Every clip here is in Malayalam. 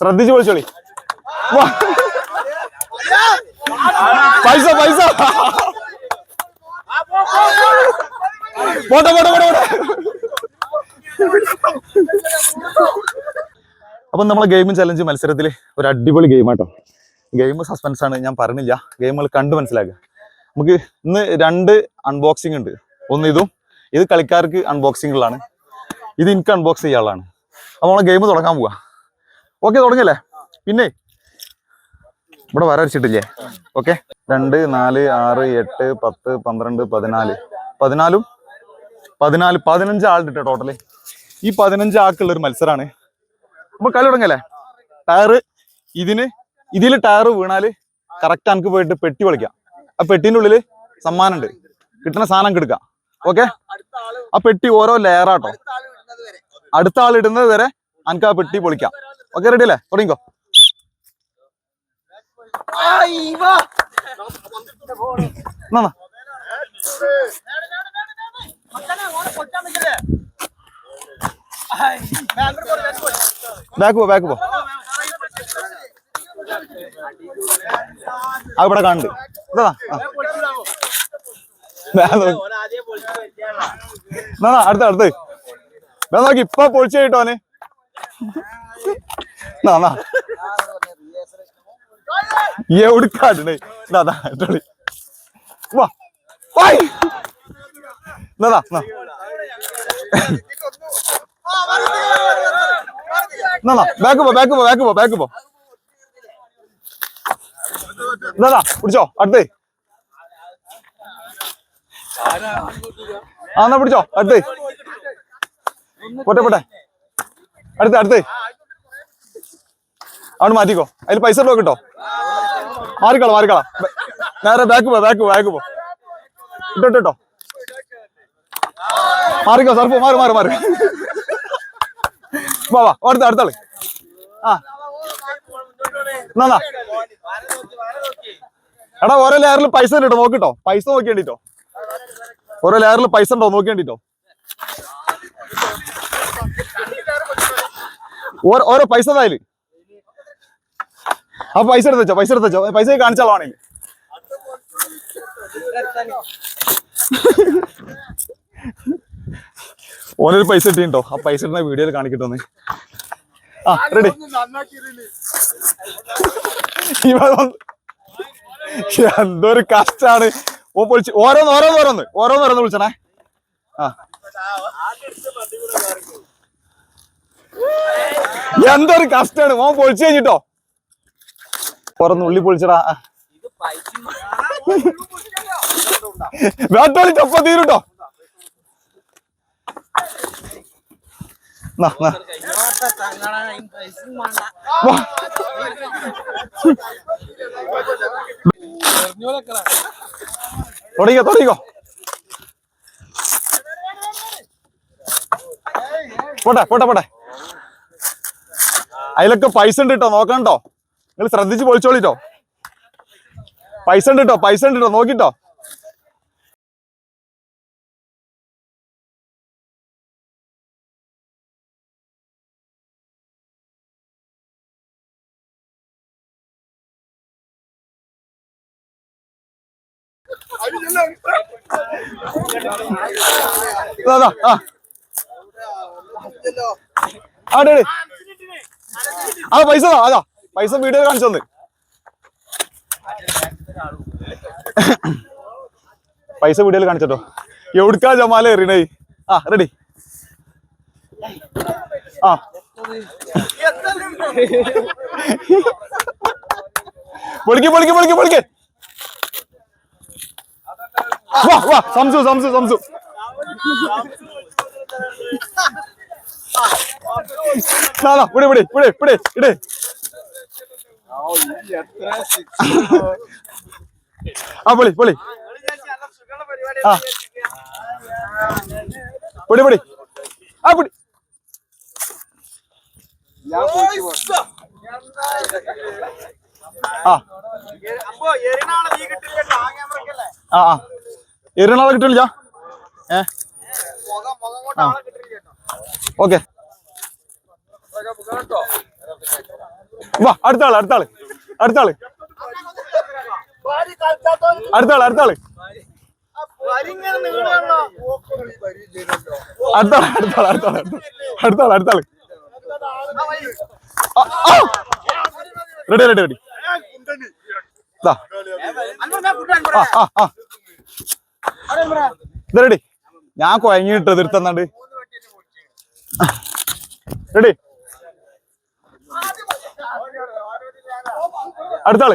ശ്രദ്ധിച്ചു വിളിച്ചോളി പൈസ പൈസ. പോട്ടെ പോട്ടെ പോട്ടെ പോട്ടെ. അപ്പം നമ്മളെ ഗെയിം ചലഞ്ച് മത്സരത്തിൽ ഒരു അടിപൊളി ഗെയിം ആട്ടോ. ഗെയിം സസ്പെൻസ് ആണ് ഞാൻ പറഞ്ഞില്ല. ഗെയിമുകൾ കണ്ട് മനസ്സിലാക്കുക. നമുക്ക് ഇന്ന് രണ്ട് അൺബോക്സിംഗ് ഉണ്ട്. ഒന്ന് ഇതും ഇത് കളിക്കാർക്ക് അൺബോക്സിങ്ങുകളാണ് ഇത് എനിക്ക് അൺബോക്സ് ചെയ്യാനുള്ളതാണ്. അപ്പോൾ നമ്മളെ ഗെയിം തുടങ്ങാൻ പോവാ. ഓക്കെ തുടങ്ങിയല്ലേ? പിന്നെ? ഇവിടെ വരച്ചിട്ടില്ലേ? ഓക്കെ. രണ്ട് നാല് ആറ് എട്ട് പത്ത് പന്ത്രണ്ട് പതിനാല്. പതിനാലും? പതിനാല്. പതിനഞ്ച് ആളുണ്ട് ടോട്ടൽ ഈ പതിനഞ്ച് ആൾക്കുള്ള ഒരു മത്സരമാണ് അപ്പൊ കളി തുടങ്ങല്ലേ? ടയറ് ഇതിന് ഇതിൽ ടയർ വീണാൽ കറക്റ്റ് എനിക്ക് പോയിട്ട് പെട്ടി വിളിക്കാം ആ പെട്ടിന്റെ ഉള്ളിൽ സമ്മാനം ഉണ്ട് കിട്ടുന്ന സാധനം എടുക്കാം. ഓക്കെ? ആ പെട്ടി ഓരോ ലെയറാട്ടോ അടുത്ത ആൾ ഇടുന്നത് വരെ എനിക്ക് ആ പെട്ടി പൊളിക്കാം. ഓക്കെ റെഡി അല്ലേ? തുടങ്ങിക്കോ. ബാക്ക് പോ ബാക്ക് പോ. ആ. ഇവിടെ കാണുന്നുണ്ട് അടുത്ത അടുത്ത്. നോക്കി ഇപ്പൊ പൊളിച്ചു കേട്ടോന് ദാദാ എന്നാ, എന്നാ എന്നാ ബാക്ക് പോ ബാക്ക് പോ ബാക്ക് പോ ബാക്ക് പോ. പിടിച്ചോ അടുത്തേ. ആ എന്നാ പിടിച്ചോ അടുത്തേ. പോട്ടെ പോട്ടെ. അടുത്ത് അടുത്തേ. അവിടെ മാറ്റിക്കോ. അതിൽ പൈസ ഉണ്ടോ കിട്ടോ. മാറിക്കളാം മാറിക്കളാം. നേരെ ബാക്ക് പോ ബാക്ക് പോ ബാക്ക് പോ. ഇട്ടോ ഇട്ടോ, മാറിക്കോ സർഫ് മാറി മാറി മാറി. വാ വാ അടുത്ത അടുത്താൾ ആ. എന്നാ. എടാ ഓരോ ലെയറിൽ പൈസ ഉണ്ട്? നോക്കിട്ടോ. പൈസ നോക്കിയണ്ടിട്ടോ ഓരോ ലെയറിൽ പൈസ ഉണ്ടോ? നോക്കിയണ്ടിട്ടോ ഓരോ പൈസ തായാൽ ആ പൈസ എടുത്തോ പൈസ എടുത്തോ പൈസ കാണിച്ചാളാണെങ്കിൽ ഓനൊരു പൈസ ഇട്ടിട്ടോ ആ പൈസ ഇടുന്ന വീഡിയോയിൽ കാണിക്കട്ടോന്ന്. ആ റെഡി എന്തൊരു കഷ്ടാണ്. ഓ പൊളിച്ച് ഓരോന്ന് ഓരോന്ന് ഓരോന്ന് ഓരോന്ന് ഓരോന്ന് വിളിച്ചണേ. ആ. എന്തൊരു കഷ്ടാണ്. ഓൻ പൊളിച്ചു കഴിഞ്ഞിട്ടോ? പുറന്ന് ഉള്ളി പൊളിച്ചടാ. വേട്ടോളി ചൊപ്പ തീരുട്ടോ. തുടങ്ങിക്കോ തുടങ്ങിക്കോ. പോട്ടെ പോട്ടെ പോട്ടെ. അതിലൊക്കെ പൈസ ഉണ്ട് കേട്ടോ നോക്കണ്ടോ? നിങ്ങൾ ശ്രദ്ധിച്ച് പൊളിച്ചോളിട്ടോ. പൈസ ഉണ്ട് കേട്ടോ പൈസ ഉണ്ട് കേട്ടോ നോക്കിട്ടോ. ആ പൈസ അതാ. പൈസ വീഡിയോ കാണിച്ചു തന്നെ. പൈസ വീഡിയോയിൽ കാണിച്ചോ എവിടുക്കാ ജമാല എറിയണേ? ആ റെഡി ആ. പൊളിക്ക് പൊളിക്ക് പൊളിക്ക് പൊളിക്ക്. വാ വാ സംസു സംസു സംസു. ഇവിടെ ഇവിടെ ഇവിടെ ഇവിടെ ഇടേ ആ പൊളി പൊളി. ആ. പൊടി പൊടി ആ പൊടി ആ. ആ ആ എറിനാളെ കിട്ടില്ല ഏ? ഓക്കെ. വാ അടുത്ത ആൾ അടുത്ത ആൾ അടുത്ത ആൾ അടുത്ത ആൾ അടുത്ത ആൾ അടുത്ത റെഡി റെഡി റെഡി റെഡി ഞാൻ കൊയങ്ങിട്ട് എതിർത്തന്നാണ്ട് റെഡി അടുത്താൾ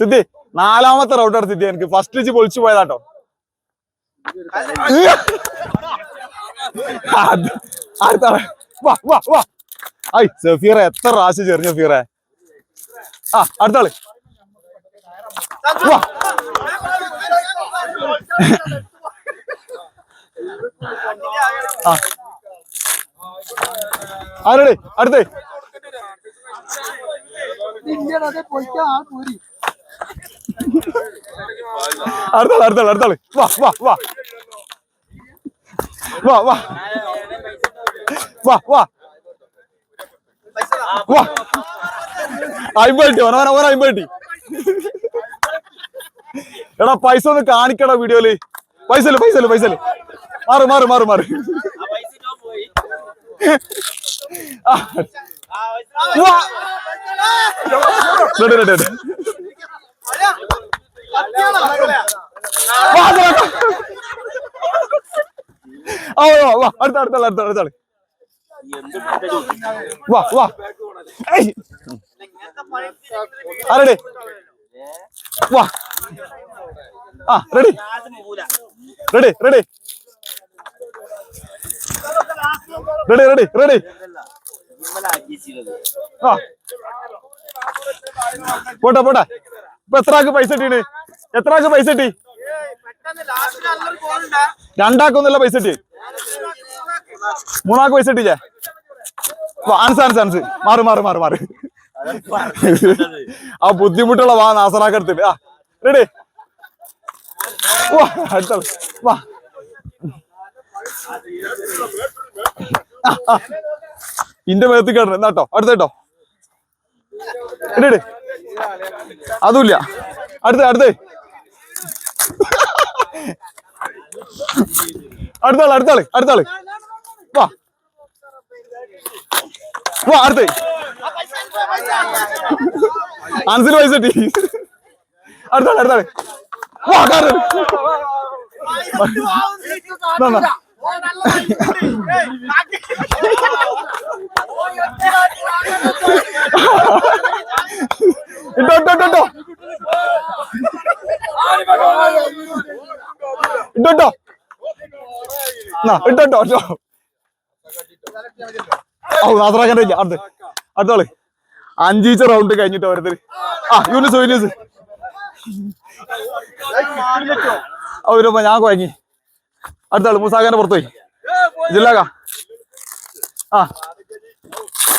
സിദ്ധി നാലാമത്തെ റൗട്ടാണ് സിദ്ധി എനിക്ക്. ഫസ്റ്റ് വെച്ച് പൊളിച്ചു പോയതാട്ടോ. അടുത്താൾ വാ വാ വാ. ഐ സഫീറ എത്ര പ്രാവശ്യം ചെറിഞ്ഞ ഫീറ ആ അടുത്താൾ വാ. ആരുടെ? അടുത്തേ. അടുത്താൾ അടുത്താൾ അടുത്താൾ. വാ വാ വാ. വാ വാ. വാ വാ. വാ. അമ്പട്ടി ഓനോന ഓന അമ്പട്ടി എടാ പൈസ ഒന്ന് കാണിക്കടാ വീഡിയോയിൽ. പൈസ ഇല്ല പൈസ ഇല്ല പൈസ ഇല്ല? മാറ് മാറ് മാറ് മാറ്. ആ. അടുത്ത അടുത്ത അടുത്ത അടുത്ത വാ വാ ആരടി വാ ആ ready ready ready ready ready ready പോട്ടെ പോട്ടെ. ഇപ്പൊ എത്ര ആൾക്ക് പൈസ കിട്ടീന് എത്ര ആൾക്ക് പൈസ കിട്ടി? രണ്ടാക്കൊന്നല്ല പൈസ കിട്ടി മൂന്നാൾക്ക് പൈസ ഇട്ടില്ലേ ആൻസ് ആൻസ് ആൻസ് മാറി മാറി മാറി മാറി. ആ ബുദ്ധിമുട്ടുള്ള വാ നാസറാക്കടുത്തിട്ട് ആ റെഡി അടുത്ത വാ. ഇന്റെ മേത്ത് കേട്ടോ എന്നാട്ടോ അടുത്തേട്ടോ ഇടേ അതുമില്ല. അടുത്ത അടുത്തേ. അടുത്താൾ അടുത്താൾ അടുത്താൾ വാ. വാ അടുത്തേ. അൻസിന് പൈസ കിട്ടി. അടുത്താൾ അടുത്താൾ വാ കാറ്. നാ, നാ. ഇട്ടോ ഇട്ടോ ഇട്ടോ ഇട്ടോ. ഇട്ടോ ഇട്ടോ. ഇട്ടോ നാസറാക്കന്റെ ഇല്ല അടുത്ത് അടുത്താൾ അഞ്ചീച്ച റൗണ്ട് കഴിഞ്ഞിട്ട് ഓരോരുത്തർ ആ യൂനിസ് യൂനിസ്. അവരപ്പോ ഞാൻ കുഴങ്ങി അടുത്താൾ മൂസാഖാന്റെ പുറത്തുപോയി ജില്ലാക ആ.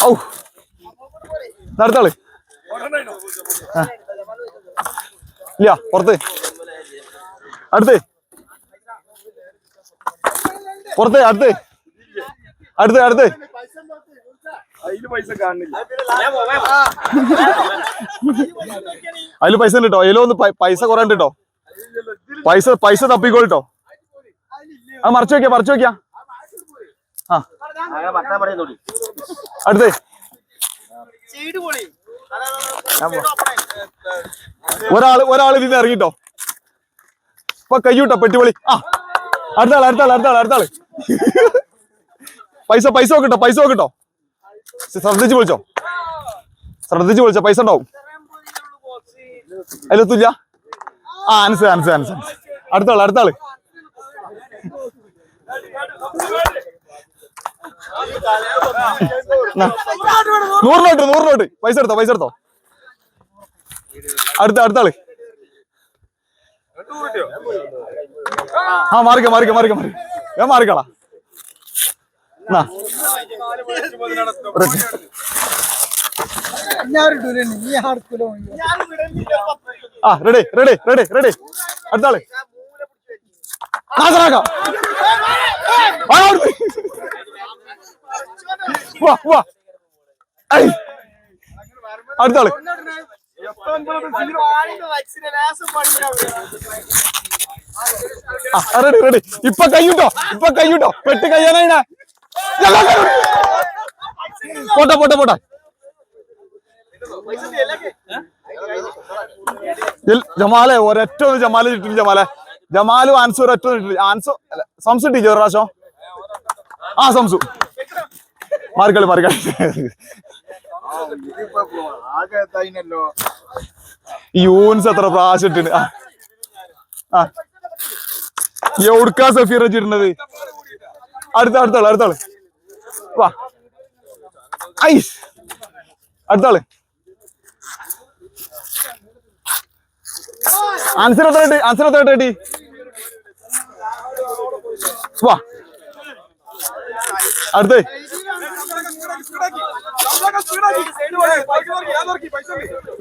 ഔ. ആ. ഇല്ല പുറത്ത്. അടുത്ത്. പുറത്ത് അടുത്ത്. അടുത്ത് അടുത്ത്. അതിൽ പൈസ ഉണ്ട് കേട്ടോ അതിലൊന്ന് പൈസ കുറേ കേട്ടോ പൈസ പൈസ തപ്പിക്കോളിട്ടോ ആ മറച്ചു നോക്കിയാ മറച്ചു നോക്കിയാ ആ. അടുത്ത്. ഒരാൾ ഒരാൾ ഇതിന് ഇറങ്ങിട്ടോ. ഇപ്പൊ കയ്യൂട്ടോ പെട്ടിപൊളി. ആ അടുത്താൾ അടുത്താൾ അടുത്താൾ അടുത്താൾ. പൈസ പൈസ നോക്കട്ടോ പൈസ നോക്കട്ടോ ശ്രദ്ധിച്ചു വിളിച്ചോ. ശ്രദ്ധിച്ചു വിളിച്ചോ പൈസ ഉണ്ടാവും. അതിലെത്തില്ല. ആ അനസ് അനസ് അനസ് അനസ് അടുത്താൾ അടുത്താൾ. നൂറ് നോട്ട് നൂറ് നോട്ട്. പൈസ എടുത്തോ പൈസ എടുത്തോ? അടുത്ത അടുത്താൾ ആ മാറിക്ക മാറിക്ക മാറിക്ക മാറി ഞാൻ മാറിക്കളാ. ആ റെഡി റെഡി റെഡി റെഡി. അടുത്താൾ നാസറാക്കാം. വാ വാ. അടുത്ത ആൾ. Ready ready. ഇപ്പൊ കയ്യൂട്ടോ ഇപ്പൊ കയ്യൂട്ടോ പെട്ട് കയ്യാനായിണ പോട്ടെ പോട്ടെ പോട്ടെ. ജമാലെ ഒരൊറ്റ ജമാലെ കിട്ടില്ല ജമാലെ. ജമാലും ആൻസു ഒറ്റ ആൻസു അല്ല സംസു ടീച്ചർ പ്രാവശ്യം? ആ സംസു. മാറിക്കളി മാറിക്കളി. യൂൻസ് എത്ര പ്രാവശ്യം എവിടുക്കാ സഫീർ വെച്ചിട്ടുണ്ടത് അടുത്ത അടുത്താൾ അടുത്താൾ വാ. ഐസ്. അടുത്താൾ ആൻസർ എത്ര ആൻസർ എത്ര കിട്ടി വാ. അടുത്തേ.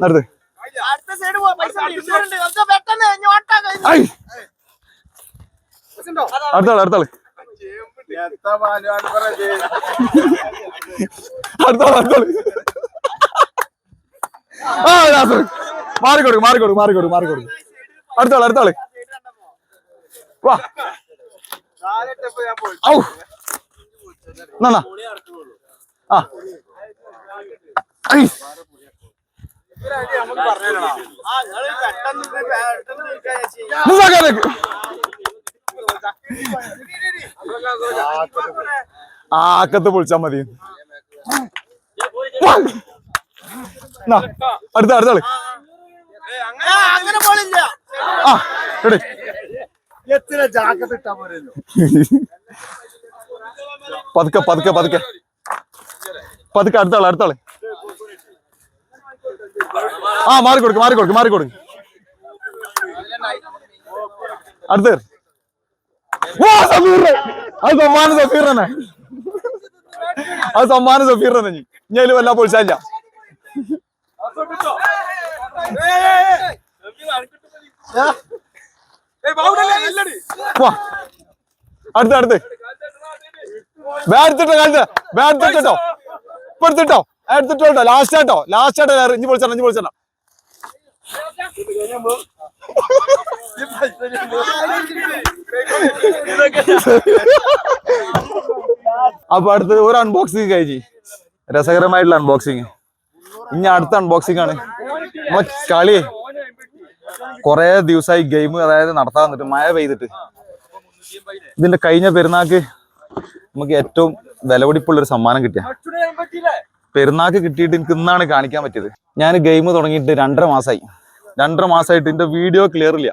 അടുത്ത്. അടുത്ത സൈഡ് പോ പൈസ ഇരിക്കുന്നുണ്ട്. നമുക്ക് പെട്ടെന്ന് ഇങ്ങോട്ടാ കഴിഞ്ഞു. ഐ അടുത്താൾ അടുത്താൾ എത്ര പാലാണ് കൊടുക്കും മാറി കൊടുക്കും മാറി കൊടുക്കും മാറി കൊടുക്കും അടുത്താൾ അടുത്താൾ വാ ഔ ആ ആക്കത്ത് പൊളിച്ചാ മതി. അടുത്ത അടുത്താൾ അങ്ങനെ പോലില്ല ആ എടേ. എത്ര ജാക്കറ്റ് ഇട്ടാ പോരല്ലോ പതുക്കെ പതുക്കെ പതുക്കെ. പതുക്കെ അടുത്താൾ അടുത്താൾ ആ മാറിക്കൊടുക്ക് മാറിക്കൊടുക്ക് മാറിക്കൊടുക്ക് അടുത്ത കൊടുക്ക്. അടുത്ത അത് സമ്മാനം സഫീർ തന്നെ. അത് സമ്മാനം സഫീർ തന്നെ ഞാൻ വല്ല പൊളിച്ചാല്ല വാ അടുത്ത അടുത്ത്. എടുത്തിട്ടോ കാലത്ത് എടുത്തിട്ടോ ഇപ്പൊ എടുത്തിട്ടോ എടുത്തിട്ടോ ലാസ്റ്റ് ആട്ടോ ലാസ്റ്റ് ആട്ടോ ഇഞ്ചി പൊളിച്ചാ ഇഞ്ചി പൊളിച്ചാ അപ്പൊ അടുത്തത് ഒരു അൺബോക്സിങ് കഴിഞ്ഞ് രസകരമായിട്ടുള്ള അൺബോക്സിങ് ഇനി അടുത്ത അൺബോക്സിംഗ് ആണ്. കളി. കൊറേ ദിവസമായി ഗെയിം അതായത് നടത്താൻ വന്നിട്ട് മഴ പെയ്തിട്ട്. ഇതിന്റെ കഴിഞ്ഞ പെരുന്നാക്ക് നമുക്ക് ഏറ്റവും വിലപിടിപ്പുള്ള ഒരു സമ്മാനം കിട്ടിയ. പെരുന്നാക്ക് കിട്ടിയിട്ട് എനിക്ക് ഇന്നാണ് കാണിക്കാൻ പറ്റിയത്. ഞാൻ ഗെയിം തുടങ്ങിയിട്ട് രണ്ടര മാസമായി രണ്ടര മാസമായിട്ട് ഇതിന്റെ വീഡിയോ ക്ലിയർ ഇല്ല.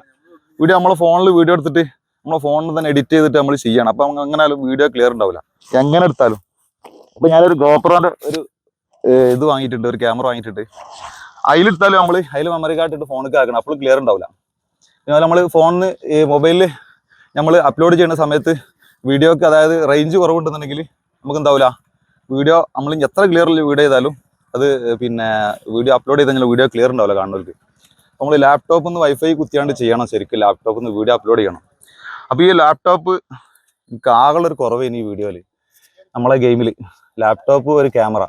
വീഡിയോ നമ്മളെ ഫോണിൽ വീഡിയോ എടുത്തിട്ട് നമ്മളെ ഫോണിൽ തന്നെ എഡിറ്റ് ചെയ്തിട്ട് നമ്മൾ ചെയ്യണം. അപ്പൊ അങ്ങനെ വീഡിയോ ക്ലിയർ ഉണ്ടാവില്ല. എങ്ങനെ എടുത്താലും. അപ്പൊ ഞാനൊരു ഗോപ്രോന്റെ ഒരു ഇത് വാങ്ങിയിട്ടുണ്ട് ഒരു ക്യാമറ വാങ്ങിയിട്ടുണ്ട്. അതിലെടുത്താലും നമ്മൾ അതിൽ മെമ്മറി കാർഡ് ഇട്ട് ഫോണിൽ ആക്കണം. അപ്പോൾ ക്ലിയർ ഉണ്ടാവില്ല പിന്നെ നമ്മൾ ഫോണിന് മൊബൈലിൽ നമ്മൾ അപ്ലോഡ് ചെയ്യുന്ന സമയത്ത് വീഡിയോക്ക് അതായത് റേഞ്ച് കുറവുണ്ടെന്നുണ്ടെങ്കിൽ നമുക്ക് എന്താവില്ല വീഡിയോ നമ്മൾ എത്ര ക്ലിയറിൽ വീഡിയോ ചെയ്താലും അത് പിന്നെ വീഡിയോ അപ്ലോഡ് ചെയ്ത് വീഡിയോ ക്ലിയർ ഉണ്ടാവില്ല കാണുന്നവർക്ക്. നമ്മൾ ലാപ്ടോപ്പിൽ നിന്ന് വൈഫൈ കുത്തിയാണ്ട് ചെയ്യണം ശരിക്കും. ലാപ്ടോപ്പിൽ നിന്ന് വീഡിയോ അപ്ലോഡ് ചെയ്യണം. അപ്പോൾ ഈ ലാപ്ടോപ്പ് എനിക്ക് ആകെ ഒരു കുറവ് ഇനി ഈ വീഡിയോയിൽ നമ്മളെ ഗെയിമിൽ ലാപ്ടോപ്പ് ഒരു ക്യാമറ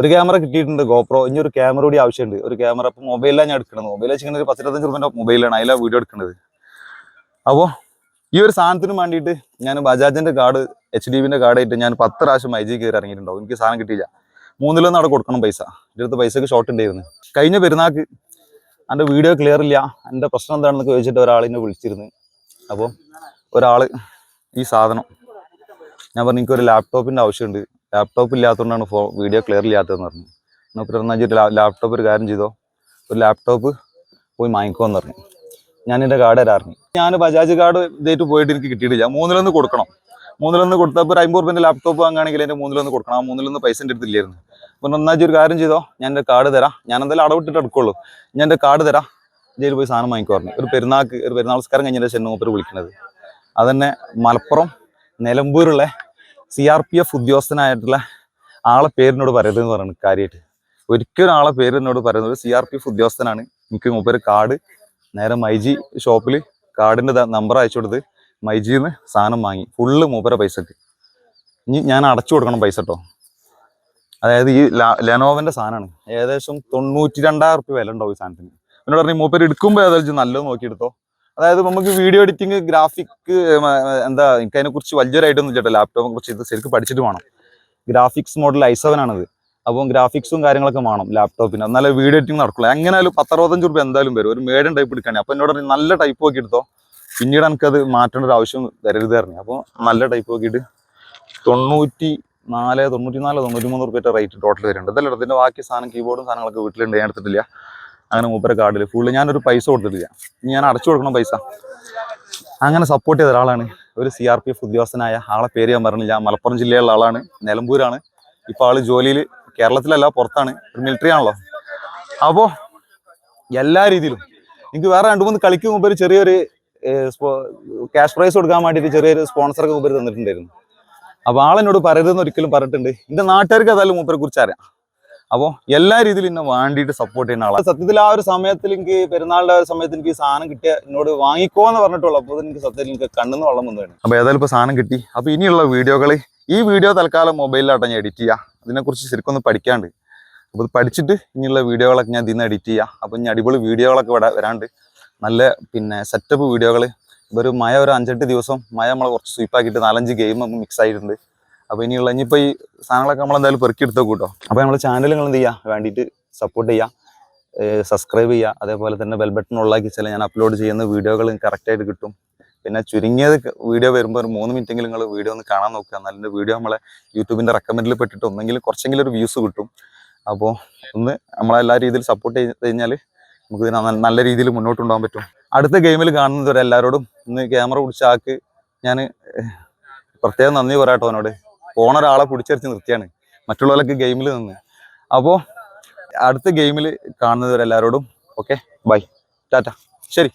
ഒരു ക്യാമറ കിട്ടിയിട്ടുണ്ട് ഗോപ്രോ ഇനി ഒരു ക്യാമറ കൂടി ആവശ്യമുണ്ട്. ഒരു ക്യാമറ ഇപ്പം മൊബൈലിലാണ് ഞാൻ എടുക്കുന്നത്. മൊബൈൽ വെച്ചിങ്ങനെ ഒരു പത്തിരുപത്തഞ്ച് റുപ്യന്റെ മൊബൈലാണ് അതിലാണ് വീഡിയോ എടുക്കുന്നത്. അപ്പോൾ ഈ ഒരു സാധനത്തിന് വേണ്ടിയിട്ട് ഞാൻ ബജാജിന്റെ കാർഡ് എച്ച് ഡി ബിന്റെ കാർഡ് ആയിട്ട് ഞാൻ പത്ത് പ്രാവശ്യം ഐ ജി കയറി ഇറങ്ങിയിട്ടുണ്ടാവും. എനിക്ക് സാധനം കിട്ടിയില്ല. മൂന്നിലൊന്നും അവിടെ കൊടുക്കണം പൈസ. എന്റെ അടുത്ത് പൈസക്ക് ഷോർട്ട് ഉണ്ടായിരുന്നു. കഴിഞ്ഞ പെരുന്നാൾക്ക് എന്റെ വീഡിയോ ക്ലിയർ ഇല്ല. എന്റെ പ്രശ്നം എന്താണെന്ന് ചോദിച്ചിട്ട് ഒരാൾ എന്നെ വിളിച്ചിരുന്നു. അപ്പോൾ ഒരാൾ ഈ സാധനം ഞാൻ പറഞ്ഞു എനിക്കൊരു ലാപ്ടോപ്പിന്റെ ആവശ്യമുണ്ട്. ലാപ്ടോപ്പ് ഇല്ലാത്തതുകൊണ്ടാണ് ഫോ വീഡിയോ ക്ലിയർ ഇല്ലാത്തതെന്ന് പറഞ്ഞു. എന്നാൽ പറഞ്ഞാൽ ഒരു ലാപ്ടോപ്പ് ഒരു കാര്യം ചെയ്തോ? ഒരു ലാപ്ടോപ്പ് പോയി വാങ്ങിക്കോന്ന് പറഞ്ഞു. ഞാൻ എന്റെ കാർഡ് തരാറിഞ്ഞു ഞാൻ ബജാജ് കാർഡ് ഇതായിട്ട് പോയിട്ട് എനിക്ക് കിട്ടിയിട്ടില്ല. മൂന്നിലൊന്ന് കൊടുക്കണം. മൂന്നിലൊന്ന് കൊടുത്തപ്പോൾ ഒരു അമ്പത് റുപ്യന്റെ ലാപ്ടോപ്പ് വാങ്ങുകയാണെങ്കിൽ എന്റെ മൂന്നിലൊന്ന് കൊടുക്കണം. ആ മൂന്നിലൊന്ന് പൈസ എന്റെ അടുത്തില്ലായിരുന്നു അപ്പോൾ നന്നാജി ഒരു കാര്യം ചെയ്തോ? ഞാൻ എന്റെ കാർഡ് തരാം. ഞാൻ എന്തായാലും അടവിട്ടിട്ട് എടുക്കുള്ളൂ. ഞാൻ എന്റെ കാർഡ് തരാം. ജയിലിൽ പോയി സാധനം വാങ്ങിക്കോ പറഞ്ഞു. ഒരു പെരുന്നാൾക്ക് ഒരു പെരുന്നാൾ സ്കാരം കഴിഞ്ഞിട്ട് ശേഷം മൂപ്പർ വിളിക്കുന്നത് അതന്നെ മലപ്പുറം നിലമ്പൂരുള്ള സി ആർ പി എഫ് ഉദ്യോഗസ്ഥനായിട്ടുള്ള ആളെ പേരിനോട് പറയരുത് എന്ന് പറയുന്നത് കാര്യമായിട്ട് ഒരിക്കലും ആളെ പേരിനോട് പറയുന്നത് സി ആർ പി എഫ് ഉദ്യോഗസ്ഥനാണ്. എനിക്ക് മൂപ്പര് കാർഡ് നേരെ മൈജി ഷോപ്പിൽ കാർഡിന്റെ നമ്പർ അയച്ചു കൊടുത്ത് മൈജിന്ന് സാധനം വാങ്ങി. ഫുള്ള് മൂപ്പര പൈസക്ക്. ഇനി ഞാൻ അടച്ചു കൊടുക്കണം പൈസ കേട്ടോ അതായത് ഈ ലെനോവന്റെ സാധനമാണ് ഏകദേശം തൊണ്ണൂറ്റി രണ്ടായിരം റുപ്യ വില ഉണ്ടാവും ഈ സാധനത്തിന്. എന്നോട് പറഞ്ഞു മൂപ്പര് എടുക്കുമ്പോൾ ഏതായാലും നല്ലത് നോക്കിയെടുത്തോ. അതായത് നമുക്ക് വീഡിയോ എഡിറ്റിംഗ് ഗ്രാഫിക് എന്താ എനിക്ക് അതിനെ കുറിച്ച് വലിയൊരായിട്ടൊന്നും ചേട്ടാ ലാപ്ടോപ്പിനെ കുറിച്ച് ഇത് ശരിക്കും പഠിച്ചിട്ട് വേണം. ഗ്രാഫിക്സ് മോഡൽ ഐ സെവൻ ആണിത്. അപ്പം ഗ്രാഫിക്സും കാര്യങ്ങളൊക്കെ വേണം ലാപ്ടോപ്പിന് എന്നാലും വീഡിയോ എഡിറ്റിംഗ് നടക്കുള്ളൂ. എങ്ങനെയാലും പത്തറുപത്തഞ്ച് രൂപ എന്തായാലും വരും. ഒരു മേഡൻ ടൈപ്പ് എടുക്കാനേ. അപ്പം എന്നോട് നല്ല ടൈപ്പ് നോക്കി എടുത്തോ. പിന്നീട് എനിക്കത് മാറ്റേണ്ട ഒരു ആവശ്യം വരരുത് പറഞ്ഞു. അപ്പോൾ നല്ല ടൈപ്പ് നോക്കിയിട്ട് തൊണ്ണൂറ്റി നാല് തൊണ്ണൂറ്റി നാല് തൊണ്ണൂറ്റി മൂന്ന് റുപ്യ റേറ്റ് ടോട്ടൽ വരുന്നുണ്ട്. ഇതല്ല ഇതിന്റെ ബാക്കി സാധനം കീബോർഡും സാധനങ്ങളൊക്കെ വീട്ടിലുണ്ട്. ഞാൻ എടുത്തിട്ടില്ല. അങ്ങനെ മൂപ്പരെ കാർഡിൽ ഫുള്ള് ഞാനൊരു പൈസ കൊടുത്തിട്ടില്ല. ഇനി ഞാൻ അടച്ചു കൊടുക്കണം പൈസ. അങ്ങനെ സപ്പോർട്ട് ചെയ്ത ഒരാളാണ്. ഒരു സി ആർ പി എഫ് ഉദ്യോഗസ്ഥനായ ആളെ പേര് ഞാൻ പറഞ്ഞില്ല. മലപ്പുറം ജില്ലയിലുള്ള ആളാണ്. നിലമ്പൂരാണ്. ഇപ്പോൾ ആൾ ജോലിയിൽ കേരളത്തിലല്ല പുറത്താണ്. ഒരു മിലിറ്ററി ആണല്ലോ. അപ്പോൾ എല്ലാ രീതിയിലും എനിക്ക് വേറെ രണ്ട് മൂന്ന് കളിക്ക് മുമ്പ് ഒരു ചെറിയൊരു ക്യാഷ് പ്രൈസ് കൊടുക്കാൻ വേണ്ടിയിട്ട് ചെറിയൊരു സ്പോൺസറൊക്കെ മുമ്പ് തന്നിട്ടുണ്ടായിരുന്നു. അപ്പോൾ ആളെന്നോട് പറയരുതെന്ന് ഒരിക്കലും പറഞ്ഞിട്ടുണ്ട്. എന്റെ നാട്ടുകാർക്ക് അതായാലും മൂപ്പരെ കുറിച്ച് അറിയാം. അപ്പോൾ എല്ലാ രീതിയിലും എന്നെ വേണ്ടിയിട്ട് സപ്പോർട്ട് ചെയ്യുന്ന ആളാണ് സത്യത്തിൽ ആ ഒരു സമയത്തിൽ എനിക്ക് പെരുന്നാളിന്റെ ആ ഒരു സമയത്ത് എനിക്ക് സാധനം കിട്ടിയ എന്നോട് വാങ്ങിക്കോ എന്ന് പറഞ്ഞിട്ടുള്ളൂ അപ്പോൾ എനിക്ക് സത്യത്തിൽ എനിക്ക് കണ്ണെന്ന് വെള്ളം വന്നതാണ് അപ്പോൾ ഏതായാലും ഇപ്പോൾ സാധനം കിട്ടി. അപ്പോൾ ഇനിയുള്ള വീഡിയോകൾ ഈ വീഡിയോ തൽക്കാലം മൊബൈലിലാട്ടോ ഞാൻ എഡിറ്റ് ചെയ്യുക അതിനെക്കുറിച്ച് ശരിക്കും ഒന്ന് പഠിക്കാണ്ട്. അപ്പോൾ ഇത് പഠിച്ചിട്ട് ഇനിയുള്ള വീഡിയോകളൊക്കെ ഞാൻ ഇതിന്ന് എഡിറ്റ് ചെയ്യുക അപ്പോൾ ഇനി അടിപൊളി വീഡിയോകളൊക്കെ ഇവിടെ വരാണ്ട്. നല്ല പിന്നെ സെറ്റപ്പ് വീഡിയോകൾ ഒരു മഴ ഒരു അഞ്ചെട്ട് ദിവസം മഴ നമ്മൾ കുറച്ച് സ്വീപ്പാക്കിയിട്ട് നാലഞ്ച് ഗെയിം മിക്സ് ആയിട്ടുണ്ട്. അപ്പോൾ ഇനിയുള്ള ഇനിയിപ്പോൾ ഈ സാധനങ്ങളൊക്കെ നമ്മൾ എന്തായാലും പെറുക്കി എടുത്തോ കൂട്ടോ അപ്പോൾ നമ്മൾ ചാനൽ നിങ്ങൾ എന്ത് ചെയ്യുക വേണ്ടിയിട്ട് സപ്പോർട്ട് ചെയ്യുക സബ്സ്ക്രൈബ് ചെയ്യുക അതേപോലെ തന്നെ ബെൽ ബട്ടൺ ഉള്ളാക്കി വെച്ചാൽ ഞാൻ അപ്ലോഡ് ചെയ്യുന്ന വീഡിയോകൾ കറക്റ്റായിട്ട് കിട്ടും. പിന്നെ ചുരുങ്ങിയത് വീഡിയോ വരുമ്പോൾ ഒരു മൂന്ന് മിനിറ്റെങ്കിലും നിങ്ങൾ വീഡിയോ ഒന്ന് കാണാൻ നോക്കുക. എന്നാലും വീഡിയോ നമ്മളെ യൂട്യൂബിന്റെ റെക്കമെൻഡിൽ പെട്ടിട്ട് ഒന്നെങ്കിലും കുറച്ചെങ്കിലും ഒരു വ്യൂസ് കിട്ടും. അപ്പോൾ ഒന്ന് നമ്മളെല്ലാ രീതിയിൽ സപ്പോർട്ട് ചെയ്ത് കഴിഞ്ഞാൽ നമുക്ക് ഇതിനെ നല്ല- രീതിയിൽ മുന്നോട്ട് കൊണ്ടുപോകാൻ പറ്റും. അടുത്ത ഗെയിമിൽ കാണുന്നവരെ എല്ലാവരോടും ഇന്ന് ക്യാമറ പിടിച്ച ആൾക്ക് ഞാൻ പ്രത്യേകം നന്ദി പറയാട്ടോ അവനോട്. പോണ ഒരാളെ പിടിച്ചരച്ച് നിർത്തിയാണ്. മറ്റുള്ളവരൊക്കെ ഗെയിമിൽ നിന്ന്. അപ്പോൾ അടുത്ത ഗെയിമിൽ കാണുന്നവരെല്ലാവരോടും വരെ ഓക്കെ ബൈ ടാറ്റ